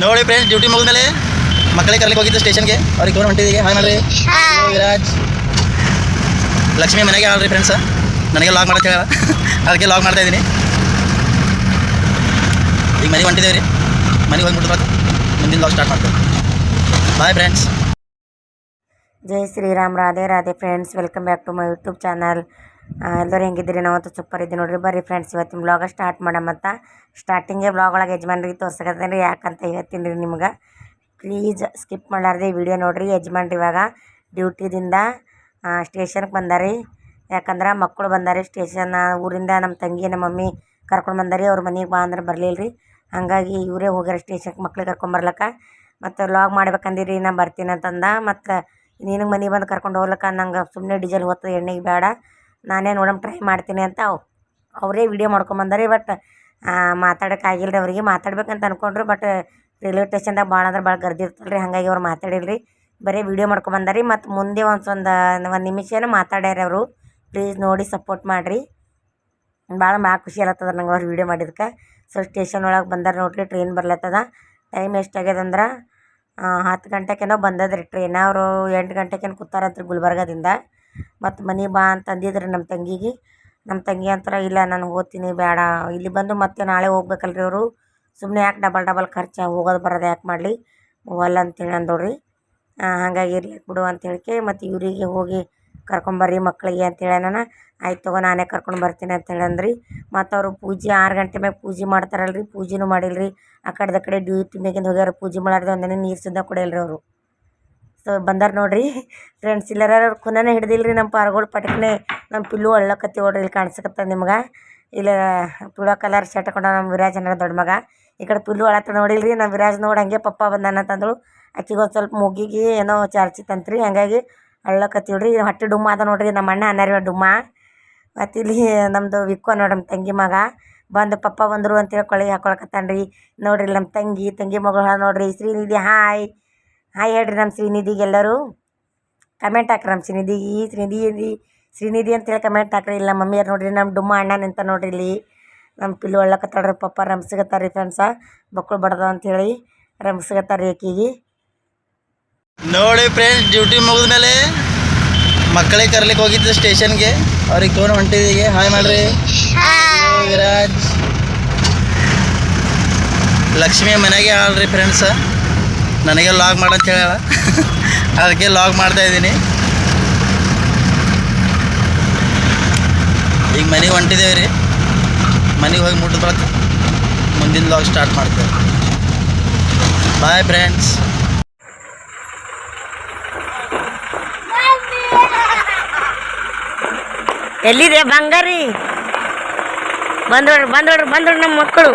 ನೋಡಿ friends duty ಮುಗಿದ್ಮೇಲೆ ಮಕ್ಕಳಿಗೆ ಕರ್ಲಿಕ್ಕೆ ಹೋಗಿದ್ದು ಸ್ಟೇಷನ್ಗೆ ಅವ್ರಿಗೆ ಫೋನ್ ಹೊಂಟಿದ್ದೀವಿ ಹಾಯ್ ಮಾಡ್ರಿ Hello, ವಿರಾಜ್ ಲಕ್ಷ್ಮಿ ಮನೆಗೆ ಆಳ್ರಿ ಫ್ರೆಂಡ್ಸ ನನಗೆ ಲಾಗ್ ಮಾಡಕ್ಕೆ ಹೇಳ ಅದಕ್ಕೆ ಲಾಗ್ ಮಾಡ್ತಾ ಇದ್ದೀನಿ ಈಗ ಮನೆಗೆ ಹೊಂಟಿದ್ದೇವೆ ರೀ ಮನೆಗೆ ಹೋಗ್ಬಿಟ್ಟು ಮುಂದಿನ ಲಾಗ್ ಸ್ಟಾರ್ಟ್ ಮಾಡ್ತೇವೆ bye friends Jai Shriram Radhe Radhe friends welcome back to my YouTube channel ಎಲ್ಲರೂ ಹೆಂಗಿದ್ದೀರಿ? ನಾವಂತೂ ಸೂಪರ್ ಇದ್ದೀವಿ ನೋಡಿರಿ. ಬರ್ರಿ ಫ್ರೆಂಡ್ಸ್ ಇವತ್ತಿನ ಬ್ಲಾಗ ಸ್ಟಾರ್ಟ್ ಮಾಡಮತ್ತ ಸ್ಟಾರ್ಟಿಂಗೇ ಬ್ಲಾಗ್ ಒಳಗೆ ಯಜಮಾನ್ರಿಗೆ ತೋರ್ಸಕತ್ತೀನಿ ರೀ ಯಾಕಂತ ಹೇಳ್ತೀನಿ ರೀ ನಿಮ್ಗೆ. ಪ್ಲೀಸ್ ಸ್ಕಿಪ್ ಮಾಡಲಾರ್ದೆ ವಿಡಿಯೋ ನೋಡಿರಿ ಯಜಮಾನ್ರಿ ಇವಾಗ ಡ್ಯೂಟಿದಿಂದ ಸ್ಟೇಷನ್ಗೆ ಬಂದಾರಿ. ಯಾಕಂದ್ರೆ ಮಕ್ಕಳು ಬಂದಾರಿ ಸ್ಟೇಷನ್ ಊರಿಂದ ನಮ್ಮ ತಂಗಿ ನಮ್ಮ ಮಮ್ಮಿ ಕರ್ಕೊಂಡು ಬಂದಾರಿ. ಅವ್ರ ಮನೆಗೆ ಬಾ ಅಂದ್ರೆ ಬರಲಿಲ್ಲ ರೀ ಹಾಗಾಗಿ ಇವರೇ ಹೋಗ್ಯಾರ ಸ್ಟೇಷನ್ಗೆ ಮಕ್ಳಿಗೆ ಕರ್ಕೊಂಬರ್ಲಕ್ಕ ಮತ್ತು ಲಾಗ್ ಮಾಡ್ಬೇಕಂದಿರಿ, ನಾ ಬರ್ತೀನಿ ಅಂತಂದ. ಮತ್ತು ನಿನಗೆ ಮನೆಗೆ ಬಂದು ಕರ್ಕೊಂಡು ಹೋಗ್ಲಕ್ಕ. ನಂಗೆ ಸುಮ್ಮನೆ ಡೀಸೆಲ್ ಹೊತ್ತು ಎಣ್ಣೆಗೆ ಬೇಡ ನಾನೇ ನೋಡಮ್ ಟ್ರೈ ಮಾಡ್ತೀನಿ ಅಂತ ಅವ್ ಅವರೇ ವೀಡಿಯೋ ಮಾಡ್ಕೊಂಬಂದಾರಿ ಬಟ್ ಮಾತಾಡೋಕ್ಕಾಗಿಲ್ರಿ ರೀ ಅವರಿಗೆ. ಮಾತಾಡ್ಬೇಕಂತ ಅಂದ್ಕೊಂಡ್ರು ಬಟ್ ರೈಲ್ವೆ ಸ್ಟೇಷನ್ದಾಗ ಭಾಳ ಅಂದ್ರೆ ಭಾಳ ಗರ್ದಿ ಇರ್ತಲ್ಲ ರೀ ಹಾಗಾಗಿ ಅವ್ರು ಮಾತಾಡಿಲ್ಲ ರೀ ಬರೀ ವೀಡಿಯೋ ಮಾಡ್ಕೊಂಬಂದಾರಿ, ಮತ್ತು ಮುಂದೆ ಒಂದು ಒಂದು ನಿಮಿಷ ಏನೋ ಮಾತಾಡ್ಯಾರ ಅವರು. ಪ್ಲೀಸ್ ನೋಡಿ ಸಪೋರ್ಟ್ ಮಾಡಿರಿ. ಭಾಳ ಭಾಳ ಖುಷಿ ಆಗತ್ತದ ನಂಗೆ ಅವ್ರು ವೀಡಿಯೋ ಮಾಡಿದ್ಕೆ. ಸೊ ಸ್ಟೇಷನ್ ಒಳಗೆ ಬಂದಾರ ನೋಡ್ರಿ ಟ್ರೈನ್ ಬರ್ಲತ್ತದ. ಟೈಮ್ ಎಷ್ಟು ಅಂದ್ರೆ ಹತ್ತು ಗಂಟೆಗೇನೋ ಬಂದದ್ರಿ ರೀ ಟ್ರೈನ್ ಅವರು ಎಂಟು ಗಂಟೆಗೇನು ಕೂತಾರಂತ್ರಿ ಗುಲ್ಬರ್ಗದಿಂದ. ಮತ್ತು ಮನೆ ಬಾ ಅಂತ ಅಂದಿದ್ರು ನಮ್ಮ ತಂಗಿಗೆ. ನಮ್ಮ ತಂಗಿ ಅಂತಾರ, ಇಲ್ಲ, ನಾನು ಹೋಗ್ತೀನಿ ಬೇಡ ಇಲ್ಲಿ ಬಂದು ಮತ್ತೆ ನಾಳೆ ಹೋಗ್ಬೇಕಲ್ರಿ ಅವರು. ಸುಮ್ಮನೆ ಯಾಕೆ ಡಬಲ್ ಡಬಲ್ ಖರ್ಚು ಹೋಗೋದು ಬರೋದು ಯಾಕೆ ಮಾಡಲಿ? ಹೋಗಲ್ಲ ಅಂತೇಳಿ ಅಂದೋಡ್ರಿ ಹಾಗಾಗಿ ಇರಲಿ ಬಿಡು ಅಂತ ಹೇಳಿಕೆ ಮತ್ತು ಇವರಿಗೆ ಹೋಗಿ ಕರ್ಕೊಂಬರ್ರಿ ಮಕ್ಕಳಿಗೆ ಅಂತೇಳಿ ನಾನು. ಆಯ್ತು ತಗೋ, ನಾನೇ ಕರ್ಕೊಂಡು ಬರ್ತೀನಿ ಅಂತೇಳಿ ಅಂದ್ರಿ. ಮತ್ತು ಅವರು ಪೂಜೆ ಆರು ಗಂಟೆ ಮ್ಯಾಗ ಪೂಜೆ ಮಾಡ್ತಾರಲ್ರಿ, ಪೂಜೆನೂ ಮಾಡಿಲ್ರಿ. ಆ ಕಡೆದ ಕಡೆ ಡ್ಯೂಟಿ ಮ್ಯಾಗಿಂದ ಹೋಗ್ಯಾರ, ಪೂಜೆ ಮಾಡಾರ್ದು ಒಂದೇ ನೀರು ಸುದ್ದ ಕೊಡಲ್ರಿ ಅವರು. ಸೊ ಬಂದಾರ ನೋಡ್ರಿ. ಫ್ರೆಂಡ್ಸ್ ಇಲ್ಲರ ಖುನನೇ ಹಿಡ್ದಿಲ್ರಿ ನಮ್ಮ ಪಾರ್ಗಳು ಪಟಕ್ನೆ ನಮ್ಮ ಪಿಲ್ಲು ಅಳ್ಳಕತ್ತಿ ನೋಡ್ರಿ ಇಲ್ಲಿ ಕಾಣಿಸಕತ್ತದ ನಿಮ್ಗೆ. ಇಲ್ಲ ಪುಳ ಕಲರ್ ಶರ್ಟ್ ಹಾಕೊಂಡ ನಮ್ಮ ವಿರಾಜ್ ಅನ್ನೋ ದೊಡ್ಡ ಮಗ. ಈ ಕಡೆ ಪಿಲ್ಲು ಅಳತ್ತ ನೋಡಿಲ್ರಿ ನಮ್ಮ ವಿರಾಜ್ ನೋಡಿ ಹಂಗೆ ಪಪ್ಪ ಬಂದಾನ ಅಂತಂದಳು. ಆಕಿಗೆ ಒಂದು ಸ್ವಲ್ಪ ಮುಗಿಗೆ ಏನೋ ಚಾರ್ಚಿತ್ತಂತ್ರಿ ಹಾಗಾಗಿ ಅಳ್ಳಕತ್ತಿವ್ರಿ ಹೊಟ್ಟೆ ಡುಮ್ಮ ಅದ ನೋಡ್ರಿ ನಮ್ಮ ಅಣ್ಣ ಅನ್ನಾರಿ ಡುಮ್ಮ. ಮತ್ತು ಇಲ್ಲಿ ನಮ್ಮದು ವಿಕ್ಕೋ ನೋಡ್ರಿ ನಮ್ಮ ತಂಗಿ ಮಗ. ಬಂದು ಪಪ್ಪ ಬಂದರು ಅಂತೇಳಿ ಕೊಳಗೆ ಹಾಕೊಳಕತ್ತಾನ ರೀ ನೋಡ್ರಿ ನಮ್ಮ ತಂಗಿ ತಂಗಿ ಮಗಳು ನೋಡ್ರಿ, ಶ್ರೀನಿಧಿ, ಹಾಯ್. ಹಾಯ್ ಹೇಳ್ರಿ ನಮ್ಮ ಶ್ರೀನಿಧಿಗೆ ಎಲ್ಲರೂ. ಕಮೆಂಟ್ ಹಾಕ್ರಿ ನಮ್ಮ ಶ್ರೀನಿಧಿಗೆ ಶ್ರೀನಿಧಿ ಶ್ರೀನಿಧಿ ಅಂತೇಳಿ ಕಮೆಂಟ್ ಹಾಕ್ರಿ. ಇಲ್ಲ ನಮ್ಮ ಮಮ್ಮಿಯರು ನೋಡ್ರಿ ನಮ್ಮ ಡುಮ್ಮ ಅಣ್ಣ ನಿಂತ ನೋಡ್ರಿ ಇಲ್ಲಿ. ನಮ್ಮ ಪಿಲ್ಲು ಒಳ್ಳಕತ್ತಾಳ್ರಿ ಪಪ್ಪ ರಂಸ್ಗತ್ತಾರ ರೀ ಫ್ರೆಂಡ್ಸ ಮಕ್ಕಳು ಬಡ್ದ ಅಂತೇಳಿ ರಂಸ್ಗತ್ತಾರ ರೀ ಆಕಿಗೆ ನೋಡಿ ಫ್ರೆಂಡ್ಸ್ ಡ್ಯೂಟಿ ಮುಗಿದ ಮೇಲೆ ಮಕ್ಕಳಿಗೆ ಕರ್ಲಿಕ್ಕೆ ಹೋಗಿದ್ದು ಸ್ಟೇಷನ್ಗೆ ಅವ್ರಿಗೆ ಫೋನ್ ಹೊಂಟಿದೀಗೆ. ಹಾಯ್ ಮಾಡ್ರಿ. ವಿರಾಜ್ ಲಕ್ಷ್ಮಿ ಮನೆಗೆ ಆಳ್ರಿ ಫ್ರೆಂಡ್ಸ ನನಗೆ ಲಾಗ್ ಮಾಡಂತ ಹೇಳ ಅದಕ್ಕೆ ಲಾಗ್ ಮಾಡ್ತಾ ಇದ್ದೀನಿ. ಈಗ ಮನೆಗೆ ಹೊಂಟಿದ್ದೇವೆ ರೀ. ಮನೆಗೆ ಹೋಗಿ ಮುಟ್ಟಿದ ಬಳಿಕ ಮುಂದಿನ ಲಾಗ್ ಸ್ಟಾರ್ಟ್ ಮಾಡ್ತೇವೆ. ಬಾಯ್ ಫ್ರೆಂಡ್ಸ್ ಎಲ್ಲಿದೆ ಬಂಗಾರಿ? ಬಂದೋಡ್ರಿ ಬಂದೋಡ್ರಿ ಬಂದೋಡ್ರಿ ನಮ್ಮ ಮಕ್ಕಳು.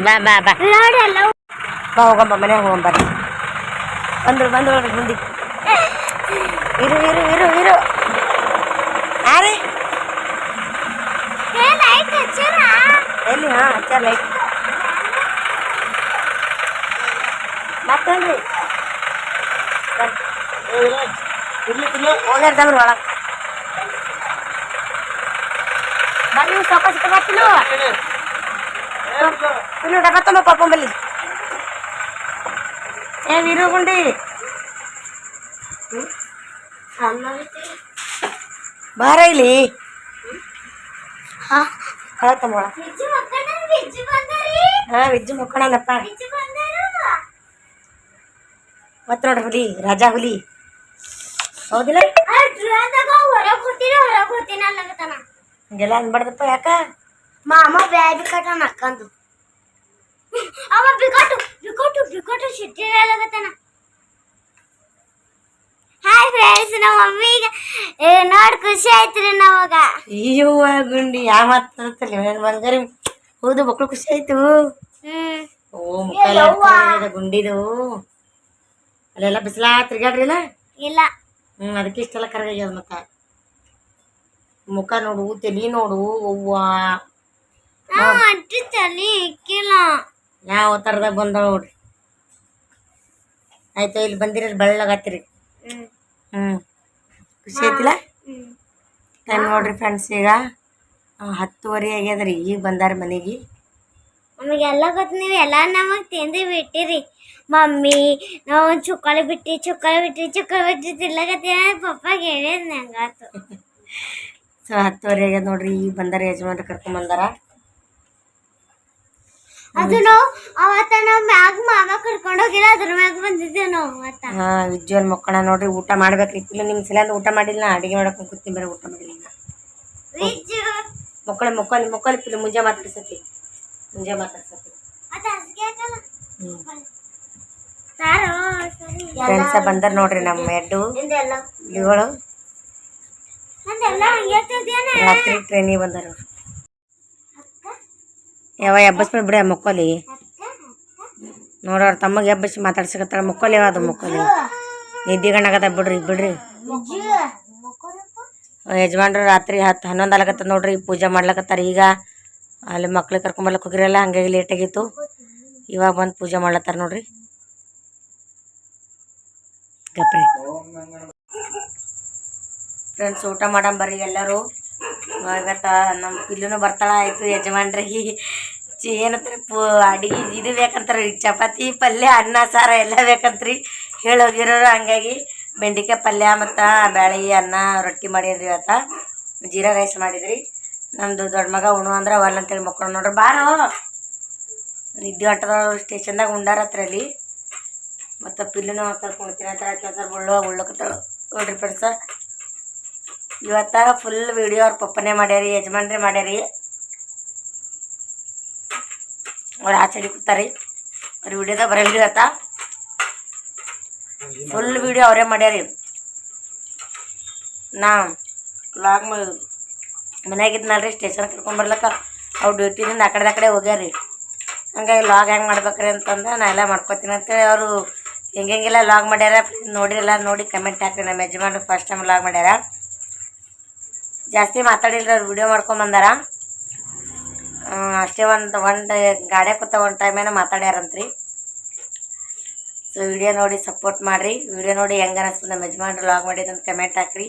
ಬಾ ಬಾ ಬಾ ಬಾ ಹೋಗಮ್ಮ ಮನೆಗೆ ಹೋಗಂಬರ್ರಿ ಬಂದ್ರು ಬಂದ್ರು ನೋಡ್ರಿ ಮುಂದೆ ಇರು ಇರು ಇರು ಇರು ಯಾರೇ ಎಲ್ಲಿ ಹಾಂ ಹಚ್ಚಾರ ಲೈಟ್ ಮತ್ತೇನ್ರಿ ಹೋಗ್ಯಾರ ತಮ್ರಿ ಒಳಗೆ ಬರ್ರಿ ನೀವು ಸಾವಕಾಶ ಬರ್ತಿಲ್ಲ ಇನ್ನು ಡಬ್ಬ ತುಂಬ ಪಾಪ ಬಲ್ಲಿ ಏ ವೀರು ಗುಂಡಿ ಬಾರ ಇಲ್ಲಿ ಹೇಳತ್ತಮ್ಮ ಒಳ ಹಾಂ ವಿಜ್ಜು ಮುಕ್ಕಣನಪ್ಪ ಮತ್ತೆ ನೋಡ್ರಿ ಹುಲಿ ರಾಜಾ ಹುಲಿ ಹೌದಿಲ್ಲ ಹಂಗೆಲ್ಲ ಅನ್ಬಾರ್ದಪ್ಪ ಯಾಕ ಮಾಮ ಬ್ಯಾಗ್ ಕಟ್ಟನ ಅಕ್ಕಂದು ಅವ ಬಿಕಟು ಬಿಕಟು ಬಿಕಟು ಸಿಟ್ಟಿರಲಾಗತ್ತನ ಹಾಯ್ ಫ್ರೆಂಡ್ಸ್ ನಮ್ಮ ಮಮ್ಮಿಗೆ ನೋಡಿ ಖುಷಿ ಆಯ್ತು ರೀ ಅಯ್ಯವ್ವ ಗುಂಡಿ ಯಾವ ಮಾತಾಡ್ತಲ್ಲ ನನ್ನ ಬಂಗಾರಿ? ಹೌದು ಮಕ್ಕಳು ಖುಷಿ ಆಯ್ತು. ಓ ಮುಖ ಗುಂಡಿದು. ಅಲ್ಲೆಲ್ಲ ಬಿಸಿಲಾ ತಿರ್ಗಾಡ್ರಿಲ್ಲ? ಇಲ್ಲ. ಹ್ಮ್ ಅದಕ್ಕೆ ಇಷ್ಟೆಲ್ಲ ಕರಗಾಗ್ಯದ ಮತ್ತ. ಮುಖ ನೋಡು ತಲಿ ನೋಡು ಅವ್ವ ಅಂಟಿ ತಲೆ ಇಕ್ಕಿಲ್ಲ. ಯಾವ ಥರದಾಗ ಬಂದವ ನೋಡ್ರಿ. ಆಯ್ತು ಇಲ್ಲಿ ಬಂದಿರ ಬೆಳ್ಳಗಾತಿರಿ ಹ್ಞೂ ಹ್ಮ್. ಖುಷಿ ಐತಿಲ್ಲ ಟೈಮ್ ನೋಡ್ರಿ ಫ್ರೆಂಡ್ಸ್ ಈಗ ಹತ್ತುವರೆ ಆಗ್ಯದ್ರಿ. ಈಗ ಬಂದಾರ ಮನೆಗೆ. ನಮಗೆ ಎಲ್ಲ ಗೊತ್ತು ನೀವು ಎಲ್ಲ ನಮಗೆ ತಿಂದು ಬಿಟ್ಟಿರಿ. ಮಮ್ಮಿ ನಾವು ಒಂದು ಬಿಟ್ಟಿ ಬಿಟ್ಟು ಬಿಟ್ಟಿ ಬಿಟ್ಟು ಬಿಟ್ಟಿ ಬಿಟ್ಟು ತಿರ್ಲಕತ್ತೀರ ಪಪ್ಪಾಗೆ ಹೇಳಿದ್ ನಂಗಾತು ಸೊ ಹತ್ತುವರೆ ಆಗ್ಯದ ನೋಡ್ರಿ. ಈಗ ಬಂದಾರ ಯಜಮಾನ್ರು ಕರ್ಕೊಂಡ್ ಬಂದಾರ. ಅದು ನಾವು. ಅವತ್ತ ನಾವು ಮ್ಯಾಗ ಮಾಮ ಕರ್ಕೊಂಡು ಹೋಗಿಲ್ಲ ಅದ್ರ ಮ್ಯಾಗ ಬಂದಿದ್ದೇವೆ ನಾವು ಅವತ್ತ. ಹಾ ವಿಜ್ವಲ್ ಮಕ್ಕಳ ನೋಡ್ರಿ ಊಟ ಮಾಡ್ಬೇಕ್ರಿ. ಇಲ್ಲ ನಿಮ್ಮ ಸಲ ಊಟ ಮಾಡಿಲ್ಲ ಅಡಿಗೆ ಮಾಡಕ್ ಕೂತೀನಿ ಬೇರೆ ಊಟ ಮಾಡಿಲ್ಲ ಮಕ್ಕಳ ವಿಜ್ಜು ಮಕ್ಕಳು ಮುಕ್ಕಲಿ ಮುಂಜಾ ಪಿಲ್ಲ ಮುಂಜೆ ಮಾತಾಡ್ಸತಿ. ಮುಂಜೆ ಮಾತಾಡ್ಸತಿ ಫ್ರೆಂಡ್ಸ ಬಂದಾರ ನೋಡ್ರಿ ನಮ್ಮ ಎಡ್ಡು. ತಿಂದೇನೆ ರಾತ್ರಿ ಟ್ರೈನಿಗೆ ಬಂದಾರ ಅವ್ರು. ಯಾವ ಎಬ್ಬಸ್ಬಿಡ ಬಿಡ ಮುಕ್ಕೋಲಿ. ನೋಡೋರು ತಮ್ಮಗೆ ಎಬ್ಬಸಿ ಮಾತಾಡ್ಸಕತ್ತಾಳ, ಮುಕ್ಕೋಲಿ ಯಾವ್ದು ಮುಕ್ಕೋಲಿ. ನಿದ್ದೆ ಗಣ್ಣಾಗದ ಬಿಡ್ರಿ. ಬಿಡ್ರಿ ಯಜಮಾನ್ರು ರಾತ್ರಿ ಹತ್ತು ಹನ್ನೊಂದು ಆಲಕತ್ತ ನೋಡ್ರಿ, ಪೂಜೆ ಮಾಡ್ಲಕತ್ತಾರ. ಈಗ ಅಲ್ಲಿ ಮಕ್ಳಿಗೆ ಕರ್ಕೊಂಬರ್ಲಕ್ಕೆ ಹೋಗಿರಲ್ಲ, ಹಂಗಾಗಿ ಲೇಟ್ ಆಗಿತ್ತು. ಇವಾಗ ಬಂದು ಪೂಜೆ ಮಾಡ್ಲತ್ತಾರ ನೋಡ್ರಿ. ಗಪ್ರಿ ಫ್ರೆಂಡ್ಸ್ ಊಟ ಮಾಡಂಬರ್ರಿ ಎಲ್ಲರೂ. ಇವತ್ತು ನಮ್ಮ ಪಿಲ್ಲುನು ಬರ್ತಾಳ, ಆಯ್ತು ಯಜಮಾನ್ರಿಗೆ ಏನಂತಾರೆ ಅಡಿಗೆ ಇದು ಬೇಕಂತಾರೆ ಚಪಾತಿ, ಪಲ್ಯ, ಅನ್ನ, ಸಾರ ಎಲ್ಲ ಬೇಕಂತ್ರಿ. ಹೇಳೋಗಿರೋರು ಹಂಗಾಗಿ ಬೆಂಡಿಕಾಯಿ ಪಲ್ಯ ಮತ್ತು ಬ್ಯಾಳಿ ಅನ್ನ ರೊಟ್ಟಿ ಮಾಡಿದ್ರಿ ಇವತ್ತು. ಜೀರಾ ರೈಸ್ ಮಾಡಿದ್ರಿ. ನಮ್ಮದು ದೊಡ್ಡ ಮಗ ಉಣು ಅಂದ್ರೆ ಅವಲ್ಲ ಅಂತೇಳಿ ಮಕ್ಕಳು ನೋಡ್ರಿ. ಬಾರೋ. ನಿದ್ದೆ ಹೊಟ್ಟದ ಸ್ಟೇಷನ್ದಾಗ ಉಂಡಾರ ಹತ್ರ ಅಲ್ಲಿ ಮತ್ತು ಪಿಲ್ಲುನು ಕರ್ಕೊಂಡ್ತೀನಿ ಅಂತ ಕೆಲಸ ಉಳ್ಳೋ ಉಳ್ಳಕತ್ತಳು ನೋಡ್ರಿ ಫ್ರೆಂಡ್ಸ ಇವತ್ತ ಫುಲ್ ವಿಡಿಯೋ ಅವ್ರ ಪಪ್ಪನೇ ಮಾಡ್ಯಾರಿ, ಯಜಮಾನ್ರೇ ಮಾಡ್ಯಾರಿ. ಅವ್ರು ಆಚೆಗೆ ಕೂತಾರೆ. ಅವ್ರ ವಿಡಿಯೋದಾಗ ಬರಲ್ರಿ ಆತ ಫುಲ್ ವಿಡಿಯೋ ಅವರೇ ಮಾಡ್ಯಾರಿ. ನಾ ಲಾಗ್ ಮನೆಯಾಗಿದ್ನಲ್ರಿ ಸ್ಟೇಷನ್ ಕರ್ಕೊಂಡು ಬರ್ಲಕ್ಕ. ಅವ್ರು ಡ್ಯೂಟಿನಿಂದ ಆ ಕಡೆ ಆ ಕಡೆ ಹೋಗ್ಯಾರಿ. ಹಂಗಾಗಿ ಲಾಗ್ ಹೆಂಗೆ ಮಾಡ್ಬೇಕ್ರಿ ಅಂತಂದ್ರೆ ನಾ ಎಲ್ಲ ಮಾಡ್ಕೊತೀನಿ ಅಂತೇಳಿ ಅವರು ಹೆಂಗೆಲ್ಲ ಲಾಗ್ ಮಾಡ್ಯಾರ. ನೋಡಿರಲ್ಲ ನೋಡಿ ಕಮೆಂಟ್ ಹಾಕ್ರಿ. ನಮ್ಮ ಯಜಮಾನ್ರು ಫಸ್ಟ್ ಟೈಮ್ ಲಾಗ್ ಮಾಡ್ಯಾರ. ಜಾಸ್ತಿ ಮಾತಾಡಿಲ್ಲ ಅವ್ರು ವಿಡಿಯೋ ಮಾಡ್ಕೊಂಬಂದಾರ ಅಷ್ಟೇ ಒಂದು ಒಂದು ಗಾಡಿ ಕೂತ ಒಂದು ಟೈಮೇನೋ ಮಾತಾಡ್ಯಾರಂತ್ರಿ. ಸೊ ವಿಡಿಯೋ ನೋಡಿ ಸಪೋರ್ಟ್ ಮಾಡಿರಿ. ವಿಡಿಯೋ ನೋಡಿ ಹೆಂಗೆ ಅನಿಸ್ತದೆ ನಮ್ಮ ಯಜಮಾನ್ರು ಲಾಗ್ ಮಾಡಿದಂತ ಕಮೆಂಟ್ ಹಾಕ್ರಿ.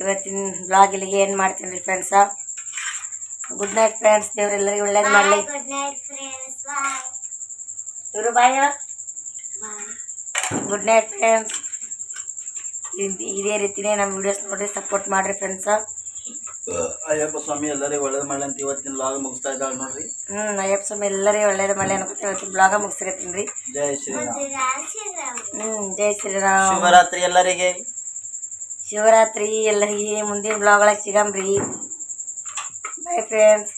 ಇವತ್ತಿನ ಬ್ಲಾಗ್ ಇಲ್ಲಿಗೆ ಏನು ಮಾಡ್ತೀನಿ ರೀ ಫ್ರೆಂಡ್ಸ ಗುಡ್ ನೈಟ್ ಫ್ರೆಂಡ್ಸ್ ದೇವ್ರೆಲ್ಲರಿಗೂ ಒಳ್ಳೇದು ಮಾಡಲಿ. ಇವರು ಬಾಯ್ ಗುಡ್ ನೈಟ್ ಫ್ರೆಂಡ್ಸ್ ಇದೇ ರೀತಿನೇ ನಮ್ಮ ವಿಡಿಯೋಸ್ ನೋಡಿರಿ ಸಪೋರ್ಟ್ ಮಾಡಿರಿ ಫ್ರೆಂಡ್ಸ ಅಯ್ಯಪ್ಪ ಸ್ವಾಮಿ ಎಲ್ಲರಿಗೂ ಒಳ್ಳೇದು ಮಾಡಲಿ ಅಂತ ಇವತ್ತಿನ ಲಾಗ್ ಮುಗಿಸ್ತಾ ಇದ್ದಾಳೆ ನೋಡ್ರಿ. ಹ್ಞೂ ಅಯ್ಯಪ್ಪ ಸ್ವಾಮಿ ಎಲ್ಲರಿಗೂ ಒಳ್ಳೇದು ಮಾಡಲಿ ಅನ್ಕೊತೀವಿ ಇವತ್ತು ಬ್ಲಾಗ ಮುಗಿಸ್ಕತ್ತೀನಿ ರೀ. ಜೈ ಶ್ರೀರಾಮ್. ಹ್ಞೂ ಜೈ ಶ್ರೀರಾಮ್. ಶಿವರಾತ್ರಿ ಎಲ್ಲರಿಗೆ. ಶಿವರಾತ್ರಿ ಎಲ್ಲರಿಗೆ. ಮುಂದಿನ ಬ್ಲಾಗ್ ಒಳಗೆ ಸಿಗಂಬ್ರಿ ಬಾಯ್ ಫ್ರೆಂಡ್ಸ್